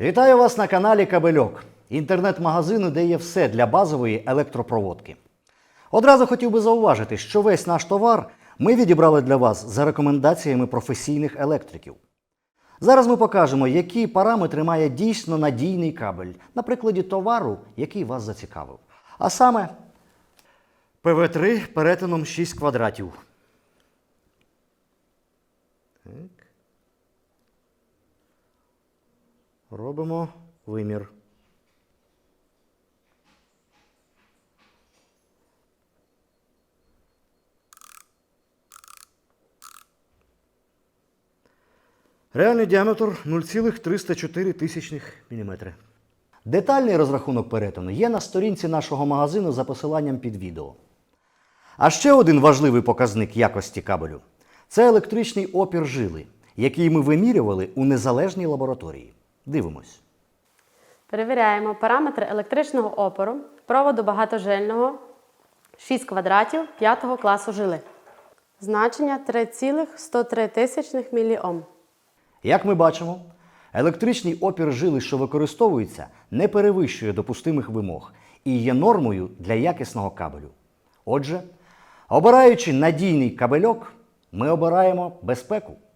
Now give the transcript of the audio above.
Вітаю вас на каналі Кабельок, інтернет-магазину, де є все для базової електропроводки. Одразу хотів би зауважити, що весь наш товар ми відібрали для вас за рекомендаціями професійних електриків. Зараз ми покажемо, які параметри має дійсно надійний кабель на прикладі товару, який вас зацікавив. А саме ПВ3 перетином 6 квадратів. Так. Робимо вимір. Реальний діаметр 0,304 тисячних мм. Детальний розрахунок перетину є на сторінці нашого магазину за посиланням під відео. А ще один важливий показник якості кабелю це електричний опір жили, який ми вимірювали у незалежній лабораторії. Дивимось. Перевіряємо параметри електричного опору проводу багатожильного 6 квадратів 5 класу жили. Значення 3,103 тисячних міліом. Як ми бачимо, електричний опір жили, що використовується, не перевищує допустимих вимог і є нормою для якісного кабелю. Отже, обираючи надійний кабельок, ми обираємо безпеку.